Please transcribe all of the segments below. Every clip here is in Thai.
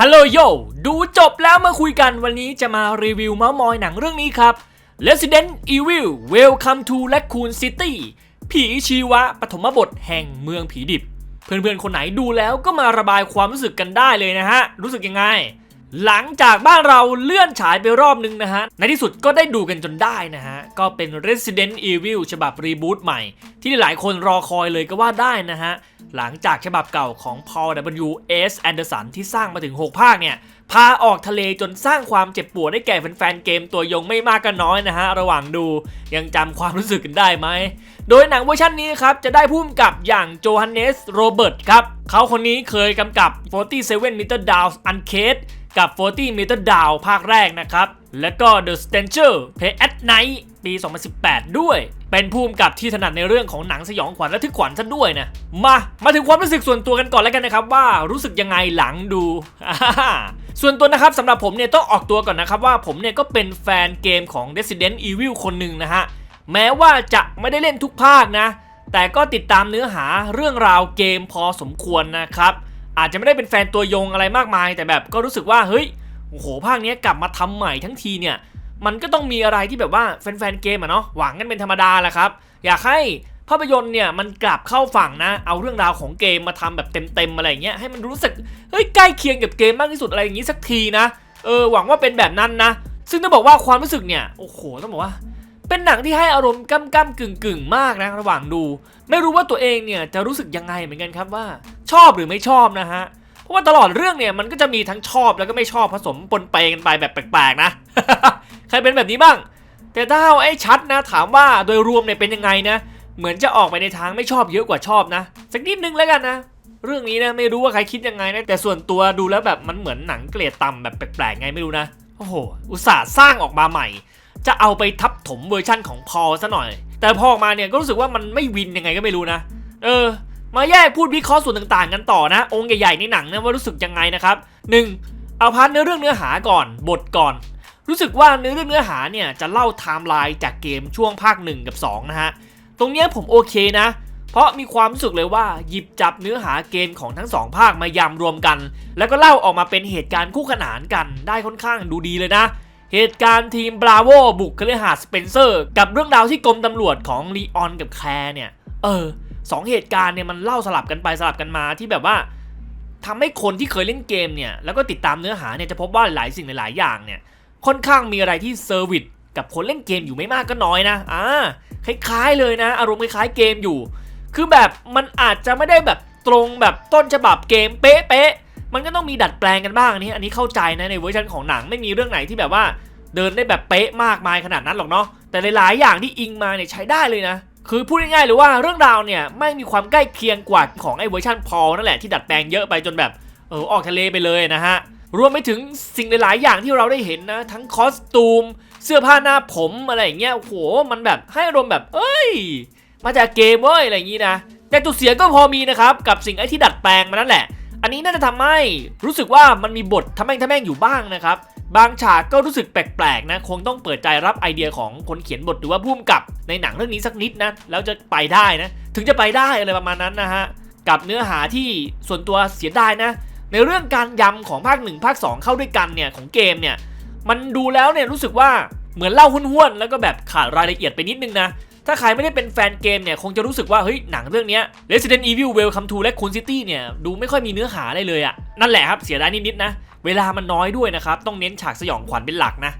ฮัลโหลโย ดูจบแล้วมาคุยกันวันนี้จะมารีวิวเมาส์มอยหนังเรื่องนี้ครับ Resident Evil Welcome to Raccoon City ผีชีวะปฐมบทแห่งเมืองผีดิบ เพื่อนๆ คนไหนดูแล้วก็มาระบายความรู้สึกกันได้เลยนะฮะ รู้สึกยังไง หลังจากบ้านเราเลื่อนฉายไปรอบนึงนะฮะ ในที่สุดก็ได้ดูกันจนได้นะฮะ ก็เป็น Resident Evil ฉบับรีบูตใหม่ ที่หลายคนรอคอยเลยก็ว่าได้นะฮะ หลังจากฉบับเก่าของ Paul W. S. Anderson ที่สร้างมาถึง 6 ภาคเนี่ย พาออกทะเลจนสร้างความเจ็บปวดให้แก่แฟนๆเกมตัวยงไม่มากก็น้อยนะฮะ ระหว่างดูยังจำความรู้สึกกันได้ไหม โดยหนังเวอร์ชันนี้ครับจะได้พุ่มกับอย่างโจฮันเนสโรเบิร์ตครับเขาคนนี้เคยกำกับ47 Meter Down Uncaged กับ 40 Meter Down ภาคแรกนะครับ และก็ The Stranger Play at Night ปี 2018 ด้วย เป็นภูมิกับที่ถนัดในเรื่องของหนังสยองขวัญและทึกขวัญซะด้วยนะ มา มาถึงความรู้สึกส่วนตัวกันก่อนแล้วกันนะครับ ว่ารู้สึกยังไงหลังดู ส่วนตัวนะครับสำหรับผมเนี่ยต้องออกตัวก่อนนะครับว่าผมเนี่ยก็เป็นแฟนเกมของ Resident Evil คนหนึ่งนะฮะ แม้ว่าจะไม่ได้เล่นทุกภาคนะ แต่ก็ติดตามเนื้อหาเรื่องราวเกมพอสมควรนะครับ อาจจะไม่ได้เป็นแฟนตัวยงอะไรมากมาย แต่แบบก็รู้สึกว่าเฮ้ยโอ้โหภาคนี้กลับมาทำใหม่ทั้งทีเนี่ยมันก็ต้องมีอะไรที่แบบว่าแฟนๆเกมอะเนาะหวังกันเป็นธรรมดาแหละครับ อยากให้ภาพยนตร์เนี่ยมันกลับเข้าฝั่งนะ เอาเรื่องราวของเกมมาทำแบบเต็มๆอะไรเงี้ยให้มันรู้สึกเฮ้ยใกล้เคียงกับเกมมากที่สุดอะไรอย่างงี้สักทีนะเออหวังว่าเป็นแบบนั้นนะ ซึ่งต้องบอกว่าความรู้สึกเนี่ยโอ้โหต้องบอกว่า เป็นหนังที่ให้อารมณ์ก้ำก้ำกึ่งกึ่งมากนะระหว่างดู ไม่รู้ว่าตัวเองเนี่ยจะรู้สึกยังไงเหมือนกันครับว่า ชอบหรือไม่ชอบนะฮะเพราะว่าตลอดเรื่องเนี่ยมันก็จะมีทั้งชอบแล้วก็ไม่ชอบผสมปนเปกันไปแบบแปลกๆนะ ใครเป็นแบบนี้บ้าง แต่ถ้าเอาไอ้ชัดนะ ถามว่าโดยรวมเนี่ยเป็นยังไงนะ เหมือนจะออกไปในทางไม่ชอบเยอะกว่าชอบนะ สักนิดนึงแล้วกันนะเรื่องนี้นะไม่รู้ว่าใครคิดยังไงนะแต่ส่วนตัวดูแล้วแบบมันเหมือนหนังเกรดต่ำแบบแปลกๆไงไม่รู้นะโอ้โหอุตส่าห์สร้างออกมาใหม่ จะเอาไปทับถมเวอร์ชั่นของพอซะหน่อย แต่พอออกมาเนี่ยก็รู้สึกว่ามันไม่วินยังไงก็ไม่รู้นะ เออ มาแยกพูดวิเคราะห์ส่วนต่างๆ กันต่อนะ องค์ใหญ่ๆในหนังเนะว่ารู้สึกยังไงนะครับ 1. เอาพาร์ทเนื้อเรื่องเนื้อหาก่อน บทก่อน รู้สึกว่าเนื้อเรื่องเนื้อหาเนี่ยจะเล่าไทม์ไลน์จากเกมช่วงภาค 1 กับ 2 นะฮะ ตรงเนี้ยผมโอเคนะ เพราะมีความรู้สึกเลยว่าหยิบจับเนื้อหาเกมของทั้งสองภาคมายำรวมกัน แล้วก็เล่าออกมาเป็นเหตุการณ์คู่ขนานกันได้ค่อนข้างดูดีเลยนะเหตุการณ์ทีมบราโวบุกคฤหาสน์สเปนเซอร์ กับเรื่องราวที่กรมตำรวจของลีออนกับแคร์เนี่ย เออ สองเหตุการณ์เนี่ยมันเล่าสลับกันไปสลับกันมาที่แบบว่าทำให้คนที่เคยเล่นเกมเนี่ยแล้วก็ติดตามเนื้อหาเนี่ยจะพบว่าหลายสิ่งหลาย ๆ อย่างเนี่ยค่อนข้างมีอะไรที่เซอร์วิสกับคนเล่นเกมอยู่ไม่มากก็น้อยนะอ่าคล้ายๆเลยนะ อารมณ์คล้ายๆเกมอยู่ คือแบบมันอาจจะไม่ได้แบบตรงแบบต้นฉบับเกมเป๊ะๆมันก็ต้องมีดัดแปลงกันบ้างอันนี้อันนี้เข้าใจนะในเวอร์ชันของหนังไม่มีเรื่องไหนที่แบบว่าเดินได้แบบเป๊ะมากมายขนาดนั้นหรอกเนาะแต่หลายๆอย่างที่อิงมาเนี่ยใช้ได้เลยนะ คือพูดง่ายๆเลยว่าเรื่องราวเนี่ยไม่มีความใกล้เคียงกว่าของไอ้เวอร์ชันพอนั่นแหละที่ดัดแปลงเยอะไปจนแบบเออออกทะเลไปเลยนะฮะรวมไปถึงสิ่งหลายๆ อย่างที่เราได้เห็นนะ ทั้งคอสตูม เสื้อผ้าหน้าผมอะไรอย่างเงี้ยโอ้โหมันแบบให้อารมณ์แบบ เอ้ย มาจากเกมเว้ยอะไรอย่างงี้นะแต่ตัวเสียก็พอมีนะครับ กับสิ่งไอ้ที่ดัดแปลงมานั่นแหละ อันนี้น่าจะทำให้รู้สึกว่ามันมีบททำแม่งทำแม่งอยู่บ้างนะครับ บางฉากก็รู้สึกแปลกๆนะคงต้องเปิดใจรับไอเดียของคนเขียนบทหรือว่าผู้กำกับในหนังเรื่องนี้สักนิดนะแล้วจะไปได้นะถึงจะไปได้อะไรประมาณนั้นนะฮะกับเนื้อหาที่ส่วนตัวเสียดายนะ ในเรื่องการยำของภาค1ภาค2 เข้าด้วยกันเนี่ยของเกมเนี่ยมันดูแล้วเนี่ยรู้สึกว่าเหมือนเล่าห้วนๆแล้วก็แบบขาดรายละเอียดไปนิดนึงนะถ้าใครไม่ได้เป็นแฟนเกมเนี่ยคงจะรู้สึกว่าเฮ้ยหนังเรื่องนี้ Resident Evil Welcome to Raccoon City เนี่ยดูไม่ค่อยมีเนื้อหาอะไรเลยอะนั่นแหละครับเสียดายนิดๆนะ เวลามันน้อยด้วยนะครับ ต้องเน้นฉากสยองขวัญเป็นหลักนะ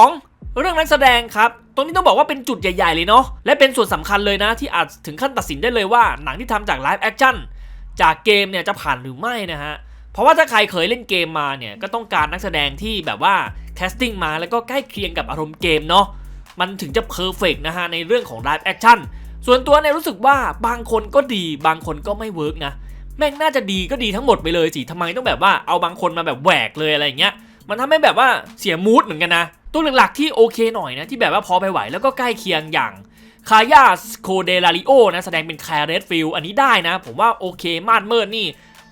2. เรื่องนักแสดงครับตรงนี้ต้องบอกว่าเป็นจุดใหญ่ๆ เลยเนาะ และเป็นส่วนสำคัญเลยนะ ที่อาจถึงขั้นตัดสินได้เลยว่าหนังที่ทำจากไลฟ์แอคชั่นจากเกมเนี่ยจะผ่านหรือไม่นะฮะ เพราะว่าถ้าใครเคยเล่นเกมมาเนี่ย ก็ต้องการนักแสดงที่แบบว่าแคสติ้งมาแล้วก็ใกล้เคียงกับอารมณ์เกมเนาะ มันถึงจะเพอร์เฟกนะฮะ ในเรื่องของไลฟ์แอคชั่นส่วนตัวเนี่ยรู้สึกว่าบางคนก็ดีบางคนก็ไม่เวิร์กนะ แม่งน่าจะดีก็ดีทั้งหมดไปเลยสิทำไมต้องแบบว่าเอาบางคนมาแบบแหวกเลยอะไรอย่างเงี้ย มันทำให้แบบว่าเสียมูดเหมือนกันนะ ตัวหลักๆที่โอเคหน่อยนะที่แบบว่าพอไปไหวแล้วก็ใกล้เคียงอย่างคายาสโคเดลาริโอนะแสดงเป็นแคร์เรดฟิลอันนี้ได้นะ ผมว่าโอเคมาดเมิดนี่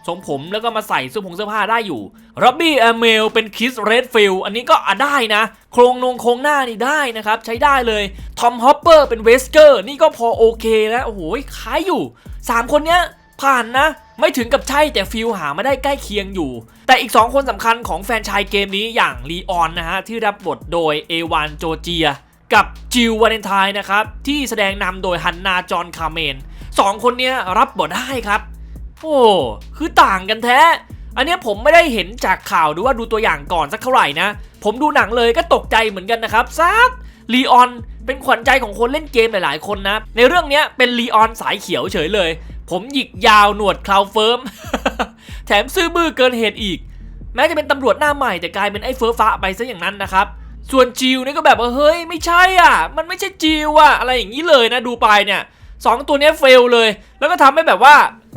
ทรงผมแล้วก็มาใส่เสื้อผงเสื้อผ้าได้อยู่ร็อบบี้แอมเมลเป็นคิสเรดฟิลอันนี้ก็อะได้นะ โครงนงโครงหน้านี่ได้นะครับ ใช้ได้เลยทอมฮอปเปอร์เป็นเวสเกอร์นี่ก็พอโอเคแล้วโอ้โหคล้ายอยู่ 3 คนเนี้ยผ่านนะ ไม่ถึงกับใช่แต่ฟิลหามาได้ใกล้เคียงอยู่ แต่อีก 2 คนสำคัญของแฟนชายเกมนี้อย่างลีออนนะฮะ ที่รับบทโดยเอวานโจเจีย กับจิลวาเลนไทน์นะครับ ที่แสดงนำโดยฮันนาจอห์นคาร์เมนสองคนเนี้ยรับบทได้ครับ โอ้คือต่างกันแท้ อันนี้ผมไม่ได้เห็นจากข่าวหรือว่าดูตัวอย่างก่อนสักเท่าไหร่นะ ผมดูหนังเลยก็ตกใจเหมือนกันนะครับซัดลีออนเป็นขวัญใจของคนเล่นเกมหลายๆ คนนะ ในเรื่องนี้เป็นลีออนสายเขียวเฉยเลย ผมหยิกยาวหนวดคราวเฟิร์ม แถมซื่อบื้อเกินเหตุอีก แม้จะเป็นตำรวจหน้าใหม่แต่กลายเป็นไอ้เฟิร์ฟ้าไปซะอย่างนั้นนะครับส่วนจิวนี่ก็แบบว่าเฮ้ยไม่ใช่อะ มันไม่ใช่จิวอะอะไรอย่างนี้เลยนะดูไปเนี่ยสองตัวนี้เฟลเลย แล้วก็ทำให้แบบว่า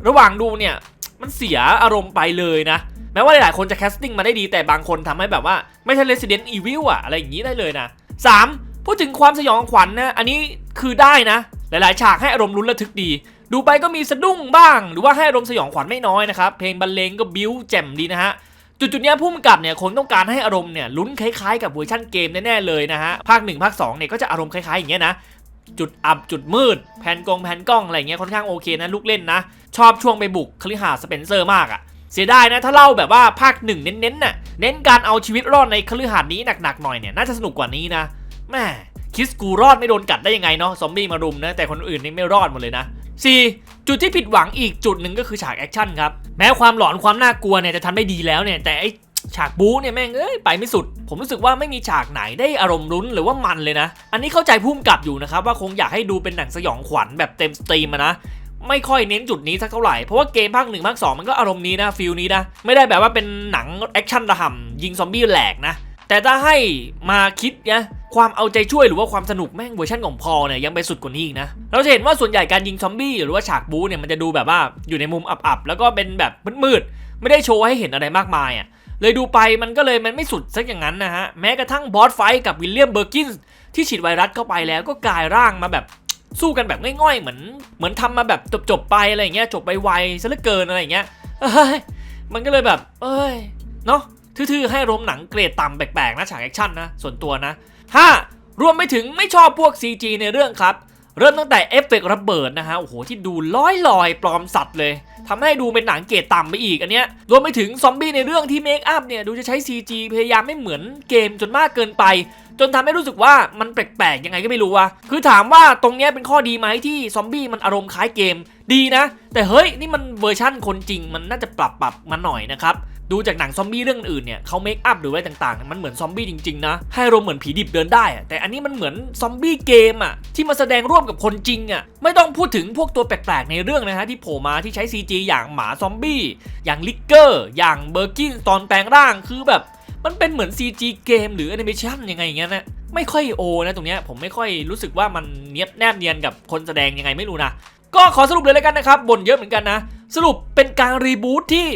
ระหว่างดูเนี่ย มันเสียอารมณ์ไปเลยนะ แม้ว่าหลายๆคนจะแคสติ้งมาได้ดีแต่บางคนทำให้แบบว่าไม่ใช่ Resident Evil อะอะไรอย่างนี้ได้เลยนะ 3. พูดถึงความสยองขวัญนะอันนี้คือได้นะ หลายๆ ฉากให้อารมณ์ลุ้นระทึกดี ดูไปก็มีสะดุ้งบ้าง หรือว่าให้อารมณ์สยองขวัญไม่น้อยนะครับ เพลงบรรเลงก็บิ้วแจ่มดีนะฮะจุดๆเนี้ยผู้กำกับเนี่ยคงต้องการให้อารมณ์เนี่ยลุ้นคล้ายๆกับเวอร์ชันเกมแน่ๆเลยนะฮะภาค1ภาค2เนี่ยก็จะอารมณ์คล้ายๆอย่างเงี้ยนะจุดอับจุดมืด แผ่นกงแผ่นกล้องอะไรเงี้ยค่อนข้างโอเคนะลูกเล่นนะ ชอบช่วงไปบุกคลิหาสเปนเซอร์มากอะเสียดายนะถ้าเล่าแบบว่าภาคหนึ่งเน้นๆน่ะเน้นการเอาชีวิตรอดในคฤหาสน์นี้หนักๆหน่อยเนี่ยน่าจะสนุกกว่านี้นะแม่คิสกูรอดไม่โดนกัดได้ยังไงเนาะซอมบี้มารุมนะแต่คนอื่นนี่ไม่รอดหมดเลยนะ 4. จุดที่ผิดหวังอีกจุดหนึ่งก็คือฉากแอคชั่นครับ แม้ความหลอนความน่ากลัวเนี่ยจะทำได้ดีแล้วเนี่ยแต่ไอฉากบู๊เนี่ยแม่งเอ้ยไปไม่สุด ผมรู้สึกว่าไม่มีฉากไหนได้อารมณ์ลุ้นหรือว่ามันเลยนะ อันนี้เข้าใจพุ่มกับอยู่นะครับว่าคงอยากให้ดูเป็นหนังสยองขวัญแบบเต็มสตรีมนะไม่ค่อยเน้นจุดนี้สักเท่าไหร่ เพราะว่าเกมภาคหนึ่งภาคสองมันก็อารมณ์นี้นะฟิลนี้นะ ไม่ได้แบบว่าเป็นหนังแอคชั่นระห่ำยิงซอมบี้แหลกนะ แต่ถ้าให้มาคิดนะความเอาใจช่วยหรือว่าความสนุกแม่งเวอร์ชันของพอเนี่ยยังไปสุดกว่านี้อีกนะ เราจะเห็นว่าส่วนใหญ่การยิงซอมบี้หรือว่าฉากบู๊เนี่ยมันจะดูแบบว่าอยู่ในมุมอับๆ แล้วก็เป็นแบบมืดๆ ไม่ได้โชว์ให้เห็นอะไรมากมายอะเลยดูไปมันก็เลยมันไม่สุดสักอย่างนั้นนะฮะ แม้กระทั่งบอสไฟกับวิลเลียมเบอร์กินส์ที่ฉีดไวรัสเข้าไปแล้วก็กลายร่างมาแบบสู้กันแบบง่อยๆ เหมือนเหมือนทำมาแบบจบๆไปอะไรอย่างเงี้ยจบไปไวซะเหลือเกินอะไรอย่างเงี้ยมันก็เลยแบบ เอ้ยเนาะ ทื่อๆให้รมหนังเกรดต่ำแปลกๆนะฉากแอคชั่นนะส่วนตัวนะ 5. รวมไปถึงไม่ชอบพวก CG ในเรื่องครับ เริ่มตั้งแต่เอฟเฟกระเบิดนะฮะโอ้โหที่ดูลอยลอยๆปลอมสัตว์เลยทำให้ดูเป็นหนังเกรดต่ำไปอีกอันเนี้ยรวมไปถึงซอมบี้ในเรื่องที่เมคอัพเนี่ยดูจะใช้ CG พยายามไม่เหมือนเกมจนมากเกินไปจนทำให้รู้สึกว่ามันแปลกๆยังไงก็ไม่รู้ว่ะ คือถามว่าตรงเนี้ยเป็นข้อดีไหมที่ซอมบี้มันอารมณ์คล้ายเกม ดีนะ แต่เฮ้ยนี่มันเวอร์ชั่นคนจริงมันน่าจะปรับปรับมาหน่อยนะครับ ดูจากหนังซอมบี้เรื่องอื่นเนี่ยเขาเมคอัพหรืออะไรต่างๆ มันเหมือนซอมบี้จริงๆนะ ให้อารมเหมือนผีดิบเดินได้ แต่อันนี้มันเหมือนซอมบี้เกมอะที่มาแสดงร่วมกับคนจริงอะไม่ต้องพูดถึงพวกตัวแปลกๆในเรื่องนะฮะที่โผล่มาที่ใช้ CG อย่างหมาซอมบี้อย่างลิกเกอร์อย่างเบอร์กินตอนแปลงร่างคือแบบมันเป็นเหมือน CG เกมหรือแอนิเมชันยังไงอย่างเงี้ยนะไม่ค่อยโอนะตรงเนี้ยผมไม่ค่อยรู้สึกว่ามันเนียบแนบเนียนกับคนแสดงยังไงไม่รู้นะก็ขอสรุปเลยแล้วกันนะครับบ่นเยอะเหมือนกันนะ สรุปเป็นการรีบูตที่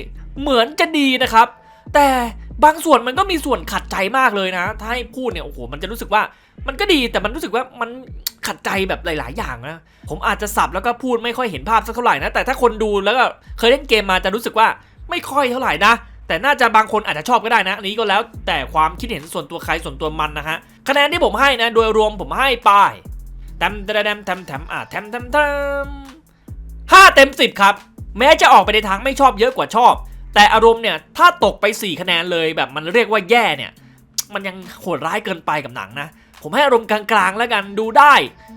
เหมือนจะดีนะครับ แต่บางส่วนมันก็มีส่วนขัดใจมากเลยนะ ถ้าให้พูดเนี่ยโอ้โหมันจะรู้สึกว่ามันก็ดีแต่มันรู้สึกว่ามันขัดใจแบบหลาย ๆ อย่างนะ ผมอาจจะสับแล้วก็พูดไม่ค่อยเห็นภาพสักเท่าไหร่นะ แต่ถ้าคนดูแล้วก็เคยเล่นเกมมาจะรู้สึกว่าไม่ค่อยเท่าไหร่นะ แต่น่าจะบางคนอาจจะชอบก็ได้นะ อันนี้ก็แล้วแต่ความคิดเห็นส่วนตัวใครส่วนตัวมันนะฮะ คะแนนที่ผมให้นะ โดยรวมผมให้ไป้ายแทมแทมแทมแทมอะแทมแทมแทมห้าเต็มสิบครับ แม้จะออกไปในทางไม่ชอบเยอะกว่าชอบ แต่อารมณ์เนี่ยถ้าตกไป 4 คะแนนเลยแบบมันเรียกว่าแย่เนี่ย มันยังโหดร้ายเกินไปกับหนังนะ ผมให้อารมณ์กลางๆแล้วกันดูได้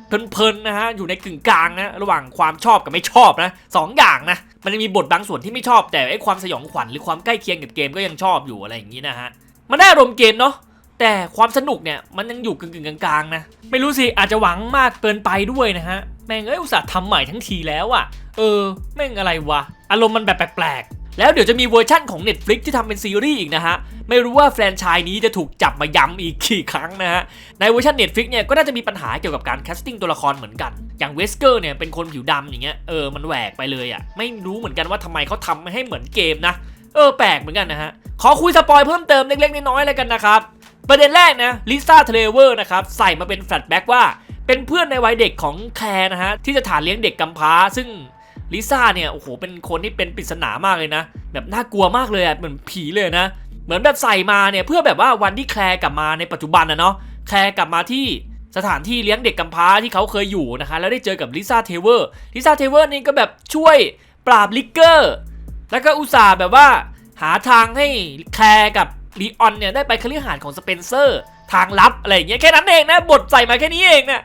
เพลินๆนะฮะอยู่ในกึ่งกลางนะระหว่างความชอบกับไม่ชอบนะสองอย่างนะมันจะมีบทบางส่วนที่ไม่ชอบ แต่ไอ้ความสยองขวัญหรือความใกล้เคียงกับเกมก็ยังชอบอยู่อะไรอย่างนี้นะฮะมันได้อารมณ์เกมเนาะแต่ความสนุกเนี่ยมันยังอยู่กึ่งๆกลางๆนะไม่รู้สิอาจจะหวังมากเกินไปด้วยนะฮะแม่งเอ้ยอุตส่าห์ทำใหม่ทั้งทีแล้วอะเออแม่งอะไรวะอารมณ์มันแบบแปลก แล้วเดี๋ยวจะมีเวอร์ชั่นของ Netflix ที่ทำเป็นซีรีส์อีกนะฮะ ไม่รู้ว่าแฟรนไชส์นี้จะถูกจับมาย้ำอีกกี่ครั้งนะฮะ ในเวอร์ชัน Netflix เนี่ยก็น่าจะมีปัญหาเกี่ยวกับการแคสติ้งตัวละครเหมือนกัน อย่างเวสเกอร์เนี่ยเป็นคนผิวดำอย่างเงี้ย เออมันแหวกไปเลยอะ่ะ ไม่รู้เหมือนกันว่าทำไมเขาทำให้เหมือนเกมนะ เออแปลกเหมือนกันนะฮะ ขอคุยสปอยเพิ่มเติมเล็กๆน้อยๆเลยกันนะครับ ประเด็นแรกนะลิซ่าเทเลเวอร์นะครับใส่มาเป็นแฟลชแบ็กว่าเป็นเพื่อนในวัยเด็กของแคร์นะฮะที่จะฐานเลี้ยงเด็กกำพร้า ซึ่ง ลิซ่าเนี่ยโอ้โหเป็นคนที่เป็นปริศนามากเลยนะ แบบน่ากลัวมากเลยอะเหมือนผีเลยนะ เหมือนแบบใส่มาเนี่ยเพื่อแบบว่าวันที่แคร์กลับมาในปัจจุบันนะเนาะแคร์กลับมาที่สถานที่เลี้ยงเด็กกำพร้าที่เขาเคยอยู่นะคะ แล้วได้เจอกับลิซ่าเทเวอร์ลิซ่าเทเวอร์นี่ก็แบบช่วยปราบลิกเกอร์ แล้วก็อุตส่าห์แบบว่าหาทางให้แคร์กับลีออนเนี่ยได้ไปคฤหาสน์ของสเปนเซอร์ ทางลับอะไรอย่างเงี้ยแค่นั้นเองนะบทใส่มาแค่นี้เองเนี่ย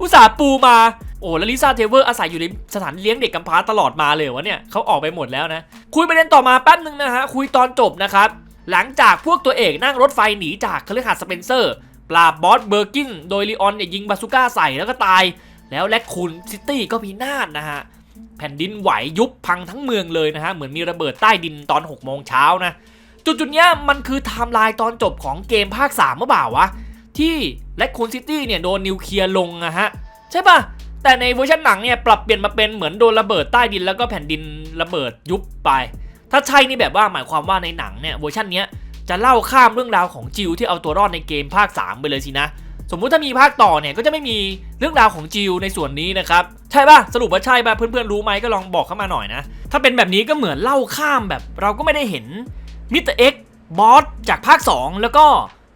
อุตส่าห์ปูมา โอ้แล้วลิซ่าเทเวอร์อาศัยอยู่ในสถานเลี้ยงเด็กกำพร้าตลอดมาเลยวะเนี่ยเขาออกไปหมดแล้วนะ คุยประเด็นต่อมาแป๊บนึงนะฮะคุยตอนจบนะครับหลังจากพวกตัวเอกนั่งรถไฟหนีจากคฤหาสน์สเปนเซอร์ ปราบบอสเบอร์กินโดยลีออนเนี่ยยิงบาซูก้าใส่แล้วก็ตาย แล้วแลคคูนซิตี้ก็พินาศนะฮะแผ่นดินไหวยุบพังทั้งเมืองเลยนะฮะ เหมือนมีระเบิดใต้ดินตอน 6 โมงเช้านะ จุดจุดเนี้ยมันคือไทม์ไลน์ตอนจบของเกมภาค3เมื่อเปล่าวะ ที่แลคคูนซิตี้เนี่ยโดนนิวเคลียร์ลงอะฮะ ใช่ปะ แต่ในเวอร์ชันหนังเนี่ยปรับเปลี่ยนมาเป็นเหมือนโดนระเบิดใต้ดินแล้วก็แผ่นดินระเบิดยุบไป ถ้าใช่นี่แบบว่าหมายความว่าในหนังเนี่ยเวอร์ชันเนี้ยจะเล่าข้ามเรื่องราวของจิวที่เอาตัวรอดในเกมภาค 3 ไปเลยสินะ สมมุติถ้ามีภาคต่อเนี่ยก็จะไม่มีเรื่องราวของจิวในส่วนนี้นะครับ ใช่ป่ะ สรุปว่าใช่ป่ะเพื่อนๆรู้ไหมก็ลองบอกเข้ามาหน่อยนะ ถ้าเป็นแบบนี้ก็เหมือนเล่าข้ามแบบเราก็ไม่ได้เห็นมิสเตอร์เอ็กบอสจากภาค 2 แล้วก็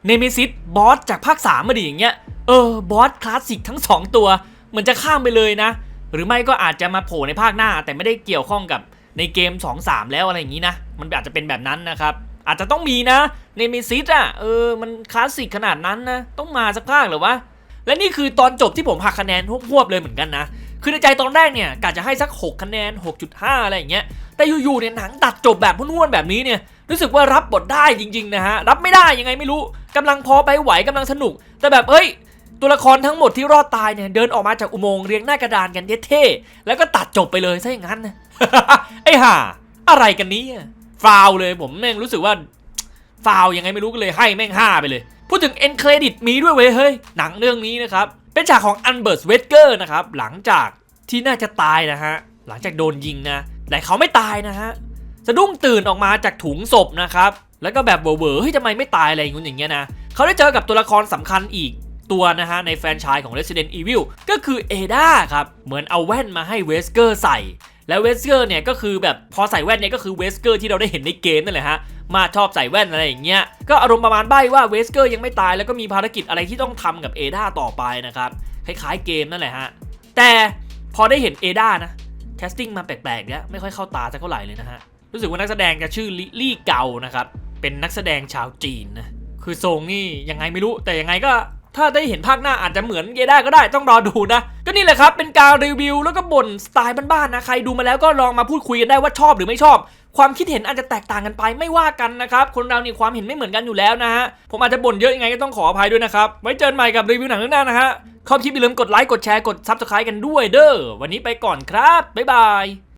เนเมซิสบอสจากภาค3มาดิอย่างเงี้ยเออบอสคลาสสิกทั้ง 2 ตัว เหมือนจะข้ามไปเลยนะ หรือไม่ก็อาจจะมาโผล่ในภาคหน้า แต่ไม่ได้เกี่ยวข้องกับในเกม 2-3 แล้วอะไรอย่างนี้นะ มันอาจจะเป็นแบบนั้นนะครับ อาจจะต้องมีนะเนเมซิสอะเออมันคลาสสิกขนาดนั้นนะ ต้องมาสักภาคหรือวะและนี่คือตอนจบที่ผมหักคะแนนหวบๆเลยเหมือนกันนะคือในใจตอนแรกเนี่ยกะจะให้สัก 6 คะแนน 6.5 อะไรอย่างเงี้ย แต่อยู่ๆเนี่ยหนังตัดจบแบบห้วนๆแบบนี้เนี่ย รู้สึกว่ารับบทได้จริง ๆ นะฮะ รับไม่ได้ยังไงไม่รู้กำลังพอไปไหวกำลังสนุก แต่แบบเฮ้ย ตัวละครทั้งหมดที่รอดตายเนี่ยเดินออกมาจากอุโมงค์เรียงหน้ากระดานกันเท่ๆแล้วก็ตัดจบไปเลยซะอย่างนั้นนะไอ้ห่าอะไรกันนี้ฟาวเลยผมแม่งรู้สึกว่าฟาวยังไงไม่รู้ก็เลยให้แม่ง5ไปเลย พูดถึงเอ็นเครดิตมีด้วยเว้ยเฮ้ยหนังเรื่องนี้นะครับ เป็นฉากของอันเบิร์ตเวสเกอร์นะครับ หลังจากที่น่าจะตายนะฮะ หลังจากโดนยิงนะแต่เขาไม่ตายนะฮะสะดุ้งตื่นออกมาจากถุงศพนะครับแล้วก็แบบเวอร์ๆเฮ้ยทำไมไม่ตายอะไรอย่างงี้อย่างเงี้ยนะเขาได้เจอกับตัวละครสำคัญอีก ตัวนะฮะในแฟรนไชายของ Resident Evil ก็คือเอดาครับ เหมือนเอาแว่นมาให้เวสเกอร์ใส่ แล้วเวสเกอร์เนี่ยก็คือแบบพอใส่แว่นเนี่ยก็คือเวสเกอร์ที่เราได้เห็นในเกมนั่นแหละฮะมาชอบใส่แว่นอะไรอย่างเงี้ย ก็อารมณ์ประมาณใบ้ว่าเวสเกอร์ยังไม่ตายแล้วก็มีภารกิจอะไรที่ต้องทำกับเอดาต่อไปนะครับคล้ายๆเกมนั่นแหละฮะแต่พอได้เห็นเอดานะแคสติ้งมาแปลกๆเนี่ยไม่ค่อยเข้าตาสักเท่าไหร่เลยนะฮะรู้สึกว่านักแสดงจะชื่อลิลี่เกานะครับเป็นนักแสดงชาวจีนนะคือทรงนี่ยังไงไม่รู้แต่ยังไงก็ ถ้าได้เห็นภาคหน้าอาจจะเหมือนเยด้าก็ได้ต้องรอดูนะ ก็นี่แหละครับ เป็นการรีวิวแล้วก็บ่นสไตล์บ้านๆนะ ใครดูมาแล้วก็ลองมาพูดคุยกันได้ว่าชอบหรือไม่ชอบ ความคิดเห็นอาจจะแตกต่างกันไปไม่ว่ากันนะครับ คนเรานี่ความเห็นไม่เหมือนกันอยู่แล้วนะฮะ ผมอาจจะบ่นเยอะยังไงก็ต้องขออภัยด้วยนะครับ ไว้เจอกันใหม่กับรีวิวหนังเรื่องหน้านะฮะชอบคลิปอย่าลืมกดไลค์กดแชร์กดซับสไครต์กันด้วยเด้อวันนี้ไปก่อนครับบ๊ายบาย